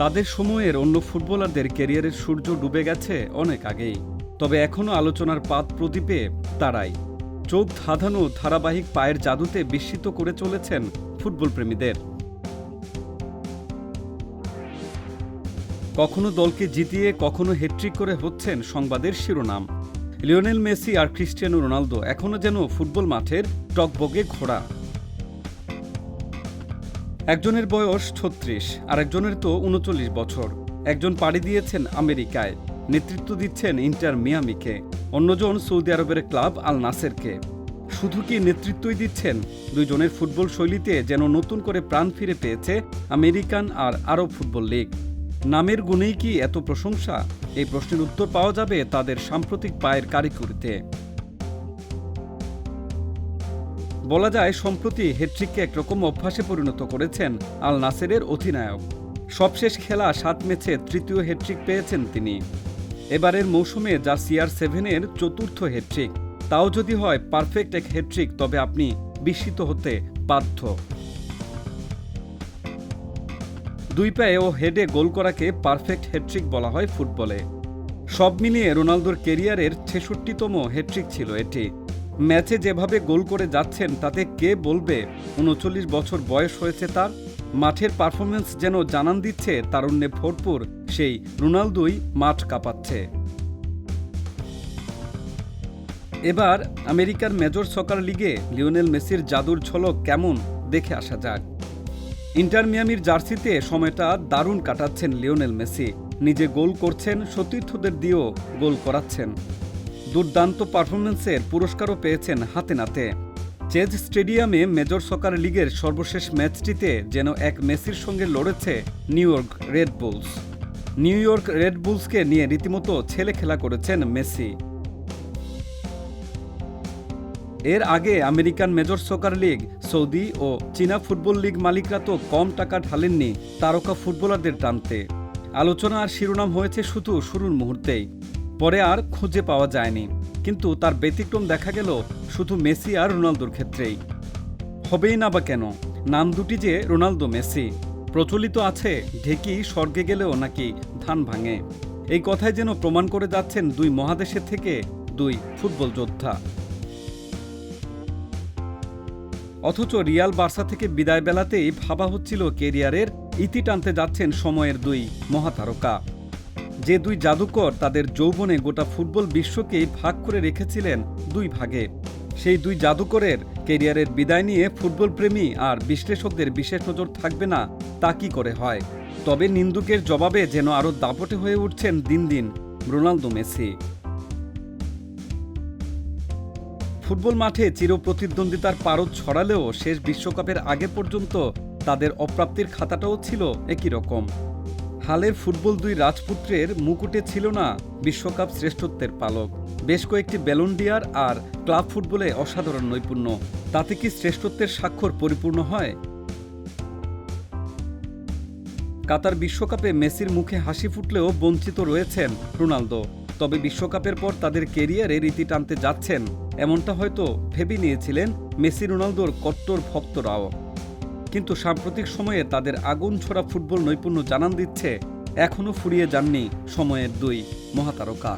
তাদের সময়ের অন্য ফুটবলারদের ক্যারিয়ারের সূর্য ডুবে গেছে অনেক আগেই। তবে এখনও আলোচনার পাত প্রদীপে তারাই। চোখ ধাঁধানো ধারাবাহিক পায়ের জাদুতে বিস্মিত করে চলেছেন ফুটবল প্রেমীদের কখনো দলকে জিতিয়ে, কখনো হ্যাট্রিক করে হচ্ছেন সংবাদের শিরোনাম। লিওনেল মেসি আর ক্রিস্টিয়ানো রোনালদো এখনও যেন ফুটবল মাঠের টকবগে ঘোড়া। একজনের বয়স ছত্রিশ আর একজনের তো উনচল্লিশ বছর। একজন পাড়ি দিয়েছেন আমেরিকায়, নেতৃত্ব দিচ্ছেন ইন্টার মিয়ামিকে, অন্যজন সৌদি আরবের ক্লাব আল নাসেরকে। শুধু কি নেতৃত্বই দিচ্ছেন? দুইজনের ফুটবল শৈলীতে যেন নতুন করে প্রাণ ফিরে পেয়েছে আমেরিকান আর আরব ফুটবল লীগ। নামের গুণেই কি এত প্রশংসা? এই প্রশ্নের উত্তর পাওয়া যাবে তাদের সাম্প্রতিক পায়ের কারিকুরিতে। বলা যায়, সম্প্রতি হেট্রিককে একরকম অভ্যাসে পরিণত করেছেন আল নাসেরের অধিনায়ক। সবশেষ খেলা সাত ম্যাচে তৃতীয় হেট্রিক পেয়েছেন তিনি। এবারের মৌসুমে যা সিআর সেভেনের চতুর্থ হেট্রিক তাও যদি হয়, পারফেক্ট এক হেট্রিক তবে আপনি বিস্মিত হতে বাধ্য। দুই পায়ে ও হেডে গোল করাকে পারফেক্ট হেট্রিক বলা হয় ফুটবলে। সব মিলিয়ে রোনালদোর কেরিয়ারের ছেষট্টিতম হেট্রিক ছিল এটি। ম্যাচে যেভাবে গোল করে যাচ্ছেন, তাতে কে বলবে? উনচল্লিশ বছর বয়স হয়েছে তার। মাঠের পারফরমেন্স যেন জানান দিচ্ছে, তারুণ্যে ভরপুর সেই রোনালদোই মাঠ কাঁপাচ্ছে। এবার আমেরিকার মেজর সকার লিগে লিওনেল মেসির জাদুর ঝলক কেমন দেখে আসা যাক। ইন্টার মিয়ামির জার্সিতে সময়টা দারুণ কাটাচ্ছেন লিওনেল মেসি। নিজে গোল করছেন, সতীর্থদের দিয়েও গোল করাচ্ছেন। দুর্দান্ত পারফরমেন্সের পুরস্কারও পেয়েছেন হাতে নাতে। চেজ স্টেডিয়ামে মেজর সকার লিগের সর্বশেষ ম্যাচটিতে যেন এক মেসির সঙ্গে লড়েছে New York Red Bulls. New York Red বুলসকে নিয়ে রীতিমতো ছেলে খেলা করেছেন মেসি। এর আগে American major soccer league, Saudi ও চীনা ফুটবল লীগ মালিকরা তো কম টাকা ঢালেননি তারকা ফুটবলারদের টানতে। আলোচনা আর শিরোনাম হয়েছে শুধু শুরুর মুহূর্তেই। পরে আর খুঁজে পাওয়া যায়নি। কিন্তু তার ব্যতিক্রম দেখা গেল শুধু মেসি আর রোনালদোর ক্ষেত্রেই। হবেই না বা কেন? নাম দুটি যে রোনালদো, মেসি। প্রচলিত আছে, ঢেকি স্বর্গে গেলেও নাকি ধান ভাঙে। এই কথাই যেন প্রমাণ করে যাচ্ছেন দুই মহাদেশের থেকে দুই ফুটবল যোদ্ধা। অথচ রিয়াল বার্সা থেকে বিদায় বেলাতেই ভাবা হচ্ছিল কেরিয়ারের, ইতি টানতে যাচ্ছেন সময়ের দুই মহাতারকা। যে দুই জাদুকর তাদের যৌবনে গোটা ফুটবল বিশ্বকেই ভাগ করে রেখেছিলেন দুই ভাগে। সেই দুই জাদুকরের কেরিয়ারের বিদায় নিয়ে ফুটবল প্রেমী আর বিশ্লেষকদের বিশেষ নজর থাকবে না, তা কি করে হয়? তবে নিন্দুকের জবাবে যেন আরও দাপটে হয়ে উঠছেন দিন দিন রোনালদো মেসি। ফুটবল মাঠে চিরপ্রতিদ্বন্দ্বিতার পারদ ছড়ালেও শেষ বিশ্বকাপের আগে পর্যন্ত তাদের অপ্রাপ্তির খাতাটাও ছিল একই রকম। হালের ফুটবল দুই রাজপুত্রের মুকুটে ছিল না বিশ্বকাপ শ্রেষ্ঠত্বের পালক। বেশ কয়েকটি ব্যালন্ডিয়ার আর ক্লাব ফুটবলে অসাধারণ নৈপুণ্য। তাতে কি শ্রেষ্ঠত্বের স্বাক্ষর পরিপূর্ণ হয়? কাতার বিশ্বকাপে মেসির মুখে হাসি ফুটলেও বঞ্চিত রয়েছেন রোনালদো। তবে বিশ্বকাপের পর তাদের কেরিয়ারে রীতি টানতে যাচ্ছেন। এমনটা হয়তো ভেবে নিয়েছিলেন মেসি রোনালদোর কট্টর ভক্তরাও। কিন্তু সাম্প্রতিক সময়ে তাদের আগুন ছোড়া ফুটবল নৈপুণ্য জানান দিচ্ছে এখনও ফুরিয়ে যাননি সময়ের দুই মহাতারকা।